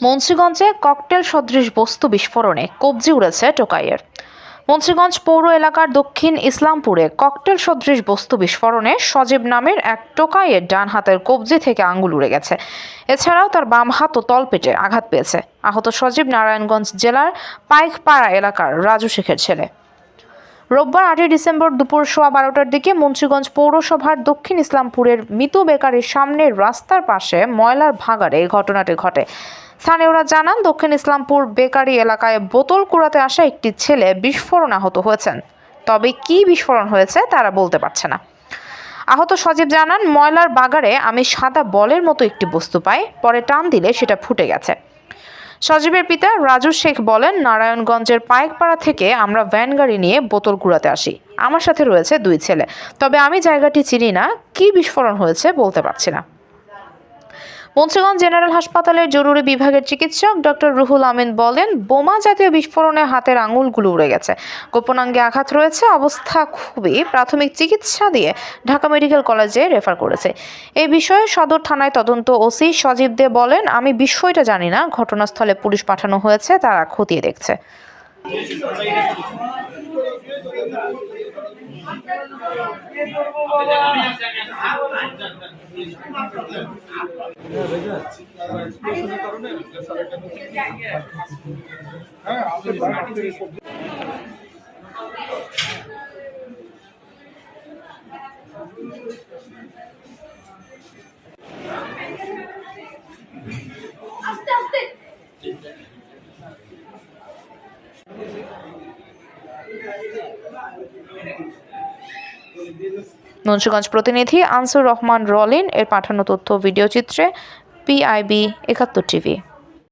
মুন্সিগঞ্জে cocktail সদৃশ বস্তু বিস্ফোরণে কবজি উড়েছে টোকাইয়ের। মুন্সিগঞ্জ পৌর এলাকার দক্ষিণ ইসলামপুরে ককটেল সদৃশ বস্তু বিস্ফোরণে সজীব নামের এক টোকাইয়ের ডান হাতের কবজি থেকে আঙ্গুল উড়ে গেছে। এছাড়াও তার বাম হাত ও তলপেটে আঘাত পেয়েছে। আহত সজীব নারায়ণগঞ্জ জেলার পাইকপাড়া এলাকার রাজু শেখের ছেলে। রোববার আটই ডিসেম্বর দুপুর সোয়া বারোটার দিকে মুন্সিগঞ্জ পৌরসভার দক্ষিণ ইসলামপুরের মিতু বেকারির সামনের রাস্তার পাশে ময়লার ভাগাড়ে এই ঘটনাটি ঘটে। স্থানীয়রা জানান, দক্ষিণ ইসলামপুর বেকারি এলাকায় বোতল কুড়াতে আসা একটি ছেলে বিস্ফোরণ আহত হয়েছেন। তবে কী বিস্ফোরণ হয়েছে তারা বলতে পারছে না। আহত সজীব জানান, ময়লার বাগারে আমি সাদা বলের মতো একটি বস্তু পাই, পরে টান দিলে সেটা ফুটে গেছে। সজীবের পিতা রাজু শেখ বলেন, নারায়ণগঞ্জের পায়েকপাড়া থেকে আমরা ভ্যান গাড়ি নিয়ে বোতল কুড়াতে আসি। আমার সাথে রয়েছে দুই ছেলে। তবে আমি জায়গাটি চিনি না, কী বিস্ফোরণ হয়েছে বলতে পারছি না। মুন্সিগঞ্জ জেনারেল হাসপাতালের জরুরি বিভাগের চিকিৎসক ডক্টর রুহুল আমিন বলেন, বোমা জাতীয় বিস্ফোরণে হাতের আঙুলগুলো উড়ে গেছে। গোপনাঙ্গে আঘাত রয়েছে, অবস্থা খুবই প্রাথমিক চিকিৎসা দিয়ে ঢাকা মেডিকেল কলেজে রেফার করেছে। এই বিষয়ে সদর থানায় তদন্ত ওসি সজীব দে বলেন, আমি বিষয়টা জানি না, ঘটনাস্থলে পুলিশ পাঠানো হয়েছে, তারা খতিয়ে দেখছে। আস্তে আস্তে মুন্সিগঞ্জ প্রতিনিধি আনসুর রহমান রলিন এর পাঠানো তথ্য ভিডিও চিত্রে পিআইবি একাত্তর টিভি।